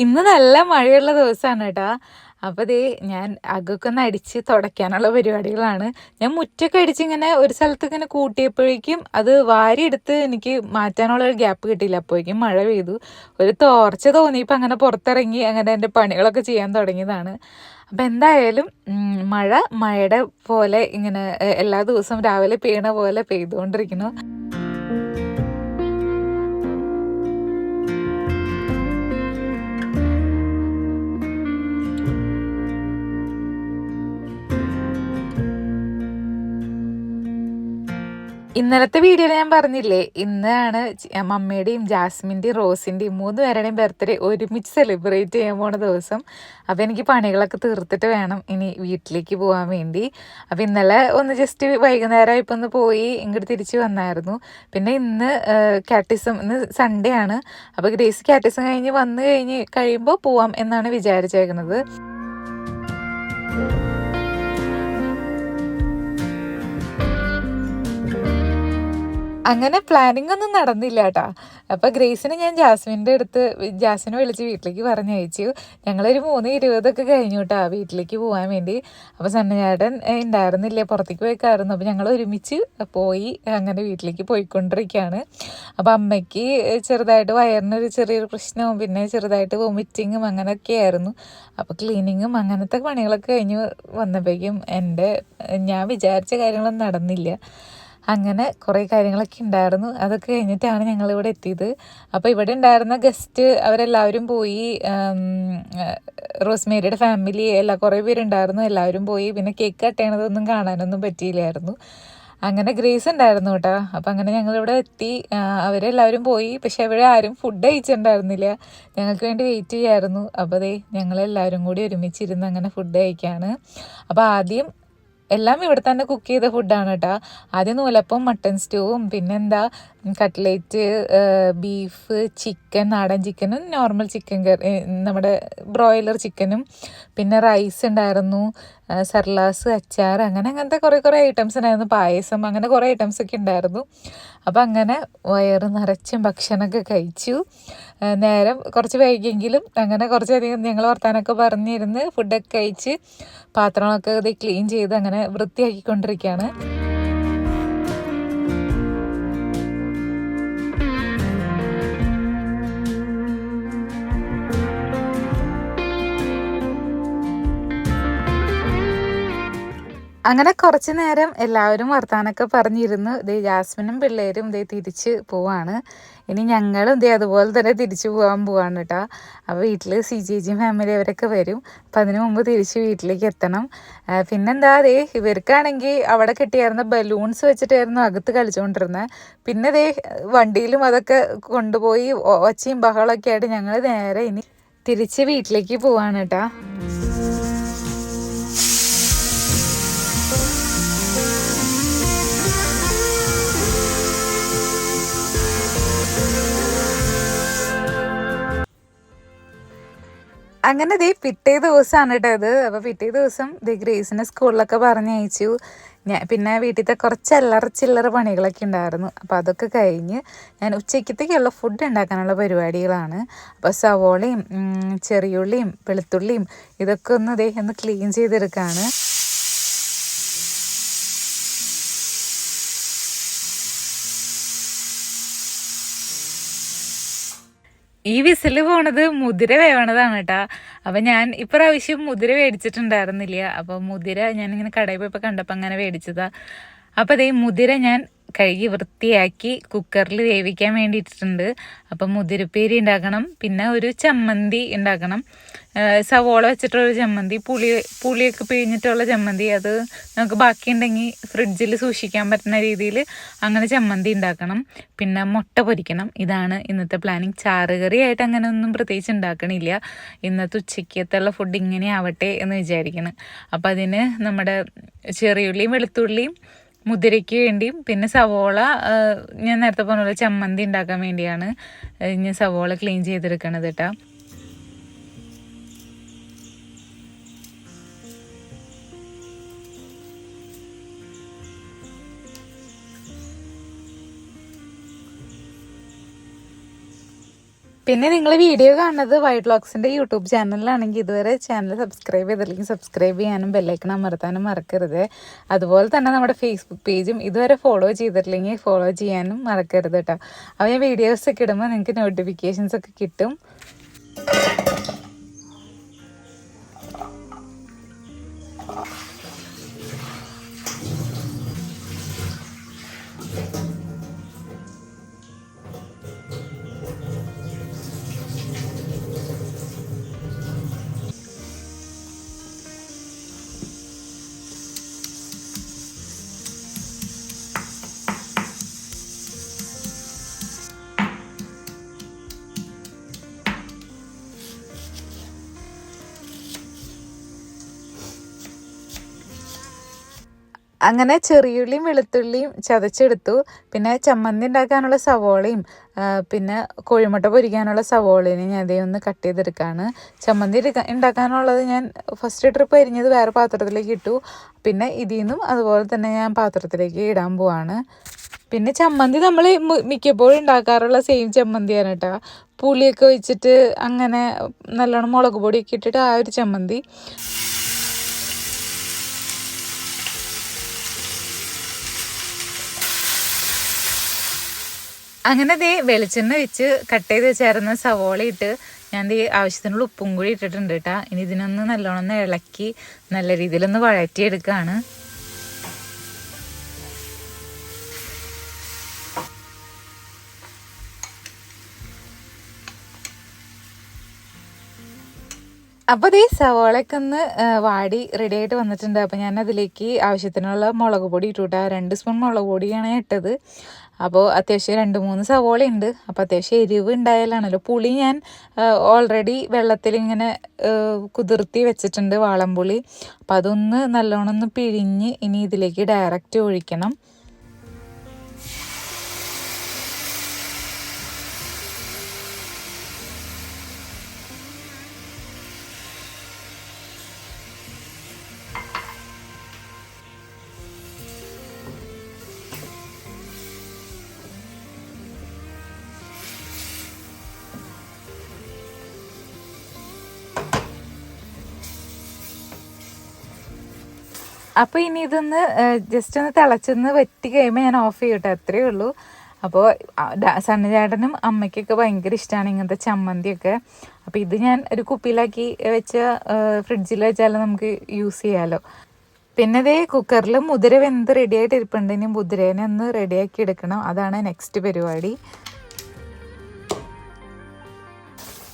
ഇന്ന് നല്ല മഴയുള്ള ദിവസമാണ് കേട്ടാ അപ്പോൾ ദേ ഞാൻ അകൊക്കെ ഒന്ന് അടിച്ച് തുടയ്ക്കാനുള്ള പരിപാടികളാണ്. ഞാൻ മുറ്റൊക്കെ അടിച്ച് ഇങ്ങനെ ഒരു സ്ഥലത്ത് ഇങ്ങനെ കൂട്ടിയപ്പോഴേക്കും അത് വാരിയെടുത്ത് എനിക്ക് മാറ്റാനുള്ള ഒരു ഗ്യാപ്പ് കിട്ടിയില്ല. അപ്പോഴേക്കും മഴ പെയ്തു. ഒരു തോർച്ച തോന്നിയപ്പോൾ അങ്ങനെ പുറത്തിറങ്ങി അങ്ങനെ എന്റെ പണികളൊക്കെ ചെയ്യാൻ തുടങ്ങിയതാണ്. അപ്പം എന്തായാലും മഴ മഴയുടെ പോലെ ഇങ്ങനെ എല്ലാ ദിവസവും രാവിലെ പെയ്യണ പോലെ പെയ്തുകൊണ്ടിരിക്കുന്നു. ഇന്നലത്തെ വീഡിയോയിൽ ഞാൻ പറഞ്ഞില്ലേ ഇന്നാണ് മമ്മയുടെയും ജാസ്മിന്റെയും റോസിന്റെയും മൂന്ന് പേരുടെയും ബർത്ത്ഡേ ഒരുമിച്ച് സെലിബ്രേറ്റ് ചെയ്യാൻ പോണ ദിവസം. അപ്പോൾ എനിക്ക് പണികളൊക്കെ തീർത്തിട്ട് വേണം ഇനി വീട്ടിലേക്ക് പോകാൻ വേണ്ടി. അപ്പോൾ ഇന്നലെ ഒന്ന് ജസ്റ്റ് വൈകുന്നേരം ഇപ്പോൾ ഒന്ന് പോയി ഇങ്ങോട്ട് തിരിച്ച് വന്നായിരുന്നു. പിന്നെ ഇന്ന് കാറ്റിസം ഇന്ന് സൺഡേ ആണ്. അപ്പോൾ ഗ്രേസ് കാറ്റിസം കഴിഞ്ഞ് വന്നു കഴിഞ്ഞ് കഴിയുമ്പോൾ പോവാം എന്നാണ് വിചാരിച്ചേക്കുന്നത്. അങ്ങനെ പ്ലാനിങ് ഒന്നും നടന്നില്ല കേട്ടോ അപ്പോൾ ഗ്രേസിനെ ഞാൻ ജാസ്മിന്റെ അടുത്ത് ജാസ്മിനെ വിളിച്ച് വീട്ടിലേക്ക് പറഞ്ഞയച്ചു. ഞങ്ങളൊരു മൂന്ന് ഇരുപതൊക്കെ കഴിഞ്ഞു കേട്ടോ വീട്ടിലേക്ക് പോകാൻ വേണ്ടി. അപ്പോൾ സണ്ണചാടൻ ഉണ്ടായിരുന്നില്ല പുറത്തേക്ക് പോയിക്കായിരുന്നു. അപ്പോൾ ഞങ്ങൾ ഒരുമിച്ച് പോയി അങ്ങനെ വീട്ടിലേക്ക് പോയിക്കൊണ്ടിരിക്കുകയാണ് അപ്പോൾ അമ്മയ്ക്ക് ചെറുതായിട്ട് വയറിനൊരു ചെറിയൊരു പ്രശ്നവും പിന്നെ ചെറുതായിട്ട് വൊമിറ്റിങ്ങും അങ്ങനെയൊക്കെ ആയിരുന്നു. അപ്പോൾ ക്ലീനിങ്ങും അങ്ങനത്തെ പണികളൊക്കെ കഴിഞ്ഞ് വന്നപ്പോഴേക്കും എന്റെ ഞാൻ വിചാരിച്ച കാര്യങ്ങളൊന്നും നടന്നില്ല. അങ്ങനെ കുറേ കാര്യങ്ങളൊക്കെ ഉണ്ടായിരുന്നു. അതൊക്കെ കഴിഞ്ഞിട്ടാണ് ഞങ്ങൾ ഇവിടെ എത്തിയത്. അപ്പോൾ ഇവിടെ ഉണ്ടായിരുന്ന ഗസ്റ്റ് അവരെല്ലാവരും പോയി റോസ്മേരിയുടെ ഫാമിലി എല്ലാ കുറേ പേരുണ്ടായിരുന്നു. എല്ലാവരും പോയി. പിന്നെ കേക്ക് കട്ട് ചെയ്യണതൊന്നും കാണാനൊന്നും പറ്റിയില്ലായിരുന്നു. അങ്ങനെ ഗ്രേസ് ഉണ്ടായിരുന്നു കേട്ടോ. അപ്പം അങ്ങനെ ഞങ്ങളിവിടെ എത്തി. അവരെല്ലാവരും പോയി. പക്ഷേ അവിടെ ആരും ഫുഡ് കഴിച്ചിട്ടുണ്ടായിരുന്നില്ല. ഞങ്ങൾക്ക് വേണ്ടി വെയിറ്റ് ചെയ്യായിരുന്നു. അപ്പോൾ അതേ ഞങ്ങളെല്ലാവരും കൂടി ഒരുമിച്ചിരുന്ന് അങ്ങനെ ഫുഡ് കഴിക്കുകയാണ് അപ്പോൾ ആദ്യം എല്ലാം ഇവിടെ തന്നെ കുക്ക് ചെയ്ത ഫുഡാണ് കേട്ടോ. ആദ്യം നൂലപ്പം മട്ടൻ സ്റ്റൂവും പിന്നെന്താ കട്ട്ലേറ്റ് ബീഫ് ചിക്കൻ നാടൻ ചിക്കനും നോർമൽ ചിക്കൻ കറി നമ്മുടെ ബ്രോയിലർ ചിക്കനും പിന്നെ റൈസ് ഉണ്ടായിരുന്നു. സർലാസ് അച്ചാർ അങ്ങനെ അങ്ങനത്തെ കുറേ കുറേ ഐറ്റംസ് ഉണ്ടായിരുന്നു. പായസം അങ്ങനെ കുറേ ഐറ്റംസ് ഒക്കെ ഉണ്ടായിരുന്നു. അപ്പോൾ അങ്ങനെ വയറ് നിറച്ചും ഭക്ഷണമൊക്കെ കഴിച്ചു. നേരം കുറച്ച് വൈകിയെങ്കിലും അങ്ങനെ കുറച്ചധികം ഞങ്ങൾ വർത്താനൊക്കെ പറഞ്ഞിരുന്ന് ഫുഡൊക്കെ കഴിച്ച് പാത്രങ്ങളൊക്കെ ക്ലീൻ ചെയ്ത് അങ്ങനെ വൃത്തിയാക്കിക്കൊണ്ടിരിക്കുകയാണ്. അങ്ങനെ കുറച്ച് നേരം എല്ലാവരും വർത്താനൊക്കെ പറഞ്ഞിരുന്നു. ദേ ജാസ്മിനും പിള്ളേരും ദേ തിരിച്ച് പോവാണ്. ഇനി ഞങ്ങളും ദേ അതുപോലെ തന്നെ തിരിച്ചു പോകാൻ പോവാണ് കേട്ടോ അപ്പോൾ വീട്ടിൽ സി ജി ജി ഫാമിലി അവരൊക്കെ വരും. അപ്പം അതിനു മുമ്പ് തിരിച്ച് വീട്ടിലേക്ക് എത്തണം. പിന്നെന്താ ദേ ഇവർക്കാണെങ്കിൽ അവിടെ കിട്ടിയായിരുന്ന ബലൂൺസ് വെച്ചിട്ടായിരുന്നു അകത്ത് കളിച്ചുകൊണ്ടിരുന്നത് പിന്നെ ദേ വണ്ടിയിലും അതൊക്കെ കൊണ്ടുപോയി ഒച്ചയും ബഹളമൊക്കെ ആയിട്ട് ഞങ്ങൾ നേരെ ഇനി തിരിച്ച് വീട്ടിലേക്ക് പോവാണ് കേട്ടോ അങ്ങനെ ദേ പിറ്റേ ദിവസമാണ് കേട്ടോ അത് അപ്പോൾ പിറ്റേ ദിവസം ദേ ഗ്രേസിനെ സ്കൂളിലൊക്കെ പറഞ്ഞയച്ചു ഞാൻ പിന്നെ വീട്ടിലത്തെ കുറച്ച് അല്ലറ ചില്ലറ പണികളൊക്കെ ഉണ്ടായിരുന്നു. അപ്പോൾ അതൊക്കെ കഴിഞ്ഞ് ഞാൻ ഉച്ചയ്ക്കത്തേക്കുള്ള ഫുഡ് ഉണ്ടാക്കാനുള്ള പരിപാടികളാണ്. അപ്പോൾ സവോളയും ചെറിയുള്ളിയും വെളുത്തുള്ളിയും ഇതൊക്കെ ഒന്ന് ദേ ഒന്ന് ക്ലീൻ ചെയ്തെടുക്കുകയാണ് ഈ വിസിൽ പോണത് മുതിര വേവണതാണ് കേട്ടാ അപ്പൊ ഞാൻ ഇപ്രാവശ്യം മുതിര മേടിച്ചിട്ടുണ്ടായിരുന്നില്ല അപ്പൊ മുതിര ഞാനിങ്ങനെ കടയിൽ പോയപ്പോൾ കണ്ടപ്പോൾ അങ്ങനെ മേടിച്ചതാ അപ്പൊ അതേ മുതിര ഞാൻ കഴുകി വൃത്തിയാക്കി കുക്കറിൽ വേവിക്കാൻ വേണ്ടിയിട്ടുണ്ട് അപ്പം മുതിരപ്പേരി ഉണ്ടാക്കണം പിന്നെ ഒരു ചമ്മന്തി ഉണ്ടാക്കണം. സവോള വെച്ചിട്ടുള്ളൊരു ചമ്മന്തി പുളി പുളിയൊക്കെ പിഴിഞ്ഞിട്ടുള്ള ചമ്മന്തി അത് നമുക്ക് ബാക്കിയുണ്ടെങ്കിൽ ഫ്രിഡ്ജിൽ സൂക്ഷിക്കാൻ പറ്റുന്ന രീതിയിൽ അങ്ങനെ ചമ്മന്തി ഉണ്ടാക്കണം. പിന്നെ മുട്ട പൊരിക്കണം ഇതാണ് ഇന്നത്തെ പ്ലാനിങ് ചാറുകറി ആയിട്ട് അങ്ങനെ ഒന്നും പ്രത്യേകിച്ച് ഉണ്ടാക്കണില്ല. ഇന്നത്തെ ഉച്ചയ്ക്കത്തുള്ള ഫുഡ് ഇങ്ങനെ ആവട്ടെ എന്ന് വിചാരിക്കണം. അപ്പം അതിന് നമ്മുടെ ചെറിയുള്ളിയും വെളുത്തുള്ളിയും മുതിരയ്ക്ക് വേണ്ടിയും പിന്നെ സവോള ഞാൻ നേരത്തെ പറഞ്ഞ പോലെ ചമ്മന്തി ഉണ്ടാക്കാൻ വേണ്ടിയാണ് ഞാൻ സവോള ക്ലീൻ ചെയ്തെടുക്കണത് കേട്ടോ പിന്നെ നിങ്ങൾ വീഡിയോ കാണുന്നത് വൈഡ് വ്ളോഗ്സിന്റെ യൂട്യൂബ് ചാനലിലാണെങ്കിൽ ഇതുവരെ ചാനൽ സബ്സ്ക്രൈബ് ചെയ്തില്ലെങ്കിൽ സബ്സ്ക്രൈബ് ചെയ്യാനും ബെല്ലൈക്കൺ അമർത്താനും മറക്കരുത്. അതുപോലെ തന്നെ നമ്മുടെ ഫേസ്ബുക്ക് പേജും ഇതുവരെ ഫോളോ ചെയ്തിട്ടില്ലെങ്കിൽ ഫോളോ ചെയ്യാനും മറക്കരുത് കേട്ടോ അപ്പോൾ ഞാൻ വീഡിയോസ് ഒക്കെ ഇടുമ്പോൾ നിങ്ങൾക്ക് നോട്ടിഫിക്കേഷൻസ് ഒക്കെ കിട്ടും. അങ്ങനെ ചെറിയുള്ളിയും വെളുത്തുള്ളിയും ചതച്ചെടുത്തു. പിന്നെ ചമ്മന്തി ഉണ്ടാക്കാനുള്ള സവോളയും പിന്നെ കോഴിമുട്ട പൊരിക്കാനുള്ള സവോളയും ഞാൻ അതേ ഒന്ന് കട്ട് ചെയ്തെടുക്കുകയാണ് ചമ്മന്തി ഉണ്ടാക്കാനുള്ളത് ഞാൻ ഫസ്റ്റ് ട്രിപ്പ് അരിഞ്ഞത് വേറെ പാത്രത്തിലേക്ക് ഇട്ടു. പിന്നെ ഇതിൽ നിന്നും അതുപോലെ തന്നെ ഞാൻ പാത്രത്തിലേക്ക് ഇടാൻ പോവാണ്. പിന്നെ ചമ്മന്തി നമ്മൾ മിക്കപ്പോഴും ഉണ്ടാക്കാറുള്ള സെയിം ചമ്മന്തിയാണ് കേട്ടോ. പുളിയൊക്കെ വെച്ചിട്ട് അങ്ങനെ നല്ലോണം മുളക് പൊടിയൊക്കെ ഇട്ടിട്ട് ആ ഒരു ചമ്മന്തി. അങ്ങനെ ദേ വെളിച്ചെണ്ണ വെച്ച് കട്ട് ചെയ്ത് വെച്ചായിരുന്ന സവോള ഇട്ട്. ഞാൻ ദേ ആവശ്യത്തിനുള്ള ഉപ്പും കൂടി ഇട്ടിട്ടുണ്ട് കേട്ടാ ഇനി ഇതിനൊന്ന് നല്ലോണം ഇളക്കി നല്ല രീതിയിലൊന്ന് വഴറ്റിയെടുക്കുകയാണ് അപ്പോൾ ഈ സവോളയൊക്കെ ഒന്ന് വാടി റെഡി ആയിട്ട് വന്നിട്ടുണ്ട്. അപ്പോൾ ഞാൻ അതിലേക്ക് ആവശ്യത്തിനുള്ള മുളക് പൊടി ഇട്ടു രണ്ട് സ്പൂൺ മുളക് പൊടിയാണ് ഇട്ടത്. അപ്പോൾ അത്യാവശ്യം രണ്ട് മൂന്ന് സവോള ഉണ്ട് അപ്പോൾ അത്യാവശ്യം എരിവ് ഉണ്ടായാലാണല്ലോ പുളി ഞാൻ ഓൾറെഡി വെള്ളത്തിൽ ഇങ്ങനെ കുതിർത്തി വെച്ചിട്ടുണ്ട് വാളംപുളി. അപ്പോൾ അതൊന്ന് നല്ലോണം ഒന്ന് പിഴിഞ്ഞ് ഇനി ഇതിലേക്ക് ഡയറക്റ്റ് ഒഴിക്കണം. അപ്പോൾ ഇനി ഇതൊന്ന് ജസ്റ്റ് ഒന്ന് തിളച്ചൊന്ന് വെറ്റി കഴിയുമ്പോൾ ഞാൻ ഓഫ് ചെയ്യട്ടെ അത്രയേ ഉള്ളൂ. അപ്പോൾ സണ്ണചേട്ടനും അമ്മയ്ക്കൊക്കെ ഭയങ്കര ഇഷ്ടമാണ് ഇങ്ങനത്തെ ചമ്മന്തിയൊക്കെ. അപ്പോൾ ഇത് ഞാൻ ഒരു കുപ്പിയിലാക്കി വെച്ച ഫ്രിഡ്ജിൽ വെച്ചാൽ നമുക്ക് യൂസ് ചെയ്യാമല്ലോ പിന്നെ ഇതേ കുക്കറിൽ മുതിര വെന്ത് റെഡിയായിട്ട് ഇരിപ്പുണ്ട് ഇനി മുതിരേനെ ഒന്ന് റെഡിയാക്കി എടുക്കണം. അതാണ് നെക്സ്റ്റ് പരിപാടി.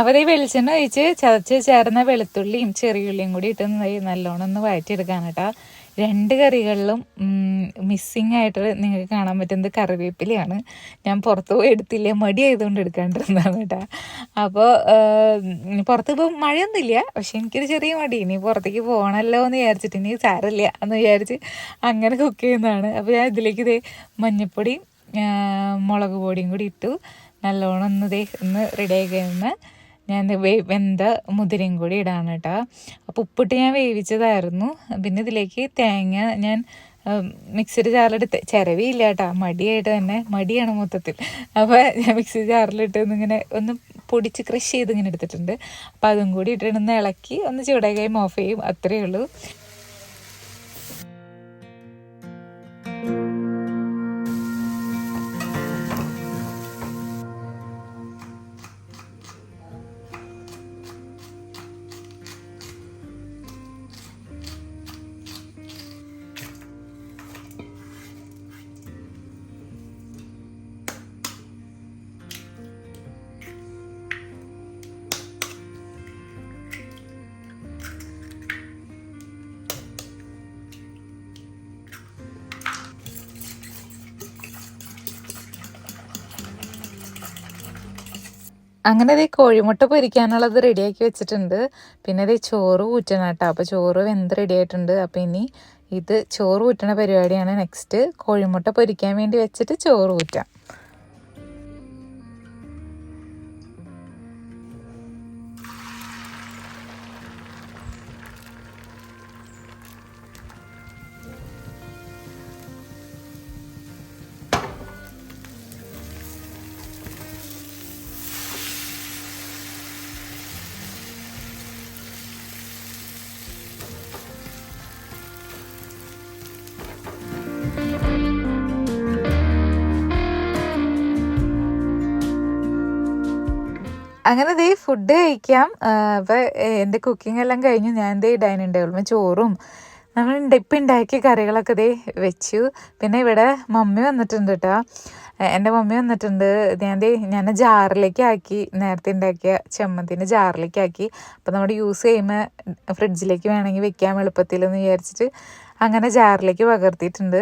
അവർ ഈ വെളിച്ചെണ്ണ ഒഴിച്ച് ചതച്ച് ചേർന്ന വെളുത്തുള്ളിയും ചെറിയുള്ളിയും കൂടി ഇട്ട് നല്ലോണം ഒന്ന് വഴറ്റിയെടുക്കാൻ കേട്ടോ രണ്ട് കറികളിലും മിസ്സിങ് ആയിട്ട് നിങ്ങൾക്ക് കാണാൻ പറ്റുന്നത് കറിവേപ്പിലയാണ്. ഞാൻ പുറത്ത് പോയി എടുത്തില്ല? മടി ആയതുകൊണ്ട് എടുക്കാണ്ടിരുന്നതാണ് കേട്ടോ. അപ്പോൾ പുറത്ത് ഇപ്പോൾ മഴയൊന്നുമില്ല. പക്ഷെ എനിക്കൊരു ചെറിയ മടി. ഇനി പുറത്തേക്ക് പോകണമല്ലോ എന്ന് വിചാരിച്ചിട്ട് ഇനി സാരമില്ല എന്ന് വിചാരിച്ച് അങ്ങനെ കുക്ക് ചെയ്യുന്നതാണ്. അപ്പോൾ ഞാൻ ഇതിലേക്ക് ഇതേ മഞ്ഞൾപ്പൊടിയും മുളക് പൊടിയും കൂടി ഇട്ടു. നല്ലോണം ഒന്ന് ഇതേ ഒന്ന് റെഡിയായി കഴിയുമ്പോൾ ഞാൻ വെന്ത മുതിരയും കൂടി ഇടാണ് കേട്ടോ അപ്പോൾ ഉപ്പിട്ട് ഞാൻ വേവിച്ചതായിരുന്നു. പിന്നെ ഇതിലേക്ക് തേങ്ങ ഞാൻ മിക്സഡ് ജാറിലെടുത്ത് ചിരവിയില്ല കേട്ടോ മടിയായിട്ട് തന്നെ മടിയാണ് മൊത്തത്തിൽ. അപ്പോൾ ഞാൻ മിക്സി ജാറിലിട്ട് ഒന്നിങ്ങനെ ഒന്ന് പൊടിച്ച് ക്രഷ് ചെയ്ത് ഇങ്ങനെ എടുത്തിട്ടുണ്ട്. അപ്പോൾ അതും കൂടി ഇട്ടിട്ട് ഒന്ന് ഇളക്കി ഒന്ന് ചൂടായി ഓഫ് ചെയ്യും അത്രയേ ഉള്ളൂ. അങ്ങനെ ദേ കോഴിമുട്ട പൊരിക്കാനുള്ളത് റെഡിയാക്കി വെച്ചിട്ടുണ്ട്. പിന്നെ ദേ ചോറ് ഊറ്റണം കേട്ടോ അപ്പോൾ ചോറ് വെന്ത് റെഡി ആയിട്ടുണ്ട്. അപ്പോൾ ഇനി ഇത് ചോറ് ഊറ്റണ പരിപാടിയാണ്. നെക്സ്റ്റ് കോഴിമുട്ട പൊരിക്കാൻ വേണ്ടി വെച്ചിട്ട് ചോറ് ഊറ്റാം. അങ്ങനെ ദേ ഫുഡ് കഴിക്കാം. അപ്പോൾ എന്റെ കുക്കിംഗ് എല്ലാം കഴിഞ്ഞു. ഞാൻ ദേ ഡൈനിങ് ടേബിളിൽ ചോറും നമ്മൾ ഇപ്പം ഉണ്ടാക്കിയ കറികളൊക്കെ ദേ വെച്ചു. പിന്നെ ഇവിടെ മമ്മി വന്നിട്ടുണ്ട് കേട്ടോ എന്റെ മമ്മി വന്നിട്ടുണ്ട്. ഞാൻ ദേ ഞാൻ ജാറിലേക്ക് ആക്കി നേരത്തെ ഉണ്ടാക്കിയ ചെമ്മന്തിന്റെ ജാറിലേക്ക് ആക്കി. അപ്പോൾ നമ്മൾ യൂസ് ചെയ്യുമ്പോൾ ഫ്രിഡ്ജിലേക്ക് വേണമെങ്കിൽ വെക്കാൻ എളുപ്പത്തിലെന്ന് വിചാരിച്ചിട്ട്. അങ്ങനെ ജാറിലേക്ക് പകർത്തിയിട്ടുണ്ട്.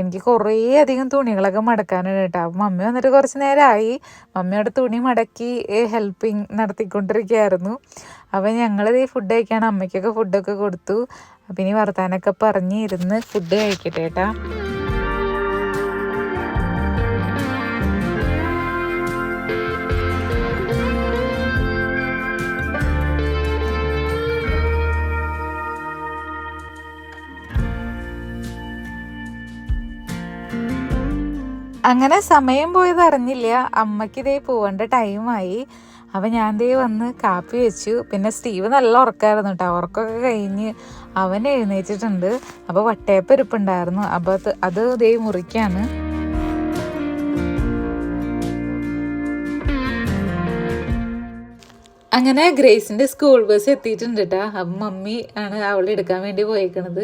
എനിക്ക് കുറേ അധികം തുണികളൊക്കെ മടക്കാനാണ് കേട്ടോ. അപ്പം മമ്മി വന്നിട്ട് കുറച്ച് നേരമായി മമ്മിയോട് തുണി മടക്കി ഹെൽപ്പിംഗ് നടത്തിക്കൊണ്ടിരിക്കുകയായിരുന്നു. അപ്പം ഞങ്ങൾ ഈ ഫുഡ് കഴിക്കാൻ അമ്മയ്ക്കൊക്കെ ഫുഡൊക്കെ കൊടുത്തു. അപ്പം ഇനി വർത്താനൊക്കെ പറഞ്ഞ് ഇരുന്ന് ഫുഡ് കഴിക്കട്ടെ കേട്ടാ. അങ്ങനെ സമയം പോയത് അറിഞ്ഞില്ല. അമ്മയ്ക്ക് ഇതേ പോവേണ്ട ടൈമായി അപ്പം ഞാൻ ദേ വന്ന് കാപ്പി വെച്ചു. പിന്നെ സ്റ്റീവ് നല്ല ഉറക്കമായിരുന്നു കേട്ടോ ഉറക്കമൊക്കെ കഴിഞ്ഞ് അവൻ എഴുന്നേറ്റിട്ടുണ്ട്. അപ്പോൾ വട്ടയപ്പരിപ്പുണ്ടായിരുന്നു അപ്പോൾ അത് അത് ദേ മുറിക്കാണ്. അങ്ങനെ ഗ്രേസിന്റെ സ്കൂൾ ബസ് എത്തിയിട്ടുണ്ട് കേട്ടോ അപ്പം മമ്മി ആണ് അവളെ എടുക്കാൻ വേണ്ടി പോയേക്കണത്.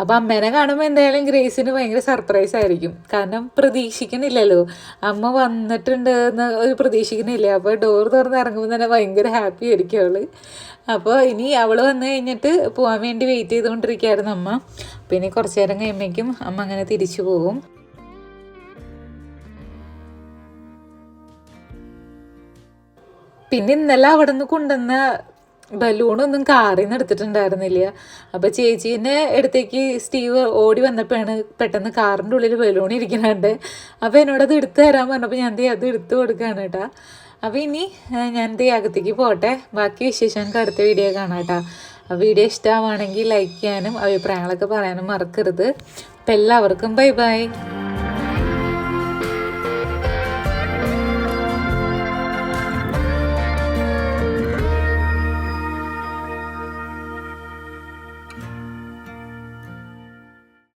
അപ്പം അമ്മേനെ കാണുമ്പോൾ എന്തായാലും ഗ്രേസിന് ഭയങ്കര സർപ്രൈസ് ആയിരിക്കും. കാരണം പ്രതീക്ഷിക്കുന്നില്ലല്ലോ. അമ്മ വന്നിട്ടുണ്ട് എന്ന് ഒരു പ്രതീക്ഷിക്കുന്നില്ല. അപ്പോൾ ഡോർ തുറന്ന് ഇറങ്ങുമ്പോൾ തന്നെ ഭയങ്കര ഹാപ്പി ആയിരിക്കും അവൾ. അപ്പോൾ ഇനി അവൾ വന്നു കഴിഞ്ഞിട്ട് പോകാൻ വേണ്ടി വെയിറ്റ് ചെയ്തുകൊണ്ടിരിക്കുകയായിരുന്നു അമ്മ. പിന്നെ കുറച്ച് നേരം കഴിയുമ്പോഴേക്കും അമ്മ അങ്ങനെ തിരിച്ചു പോകും. പിന്നെ ഇന്നലെ അവിടെ നിന്ന് കൊണ്ടുവന്ന ബലൂണൊന്നും കാറിൽ നിന്ന് എടുത്തിട്ടുണ്ടായിരുന്നില്ല. അപ്പോൾ ചേച്ചീന്റെ അടുത്തേക്ക് സ്റ്റീവ് ഓടി വന്നപ്പോഴാണ് പെട്ടെന്ന് കാറിന്റെ ഉള്ളിൽ ബലൂൺ ഇരിക്കുന്നുണ്ട് അപ്പോൾ എന്നോടത് എടുത്തു തരാൻ പറഞ്ഞപ്പോൾ ഞാൻ അത് എടുത്തു കൊടുക്കുകയാണ് കേട്ടോ അപ്പോൾ ഇനി ഞാൻ അകത്തേക്ക് പോട്ടെ. ബാക്കി വിശേഷം നമുക്ക് അടുത്ത വീഡിയോ കാണാം കേട്ടോ വീഡിയോ ഇഷ്ടമാണെങ്കിൽ ലൈക്ക് ചെയ്യാനും അഭിപ്രായങ്ങളൊക്കെ പറയാനും മറക്കരുത്. അപ്പം എല്ലാവർക്കും ബൈ ബൈ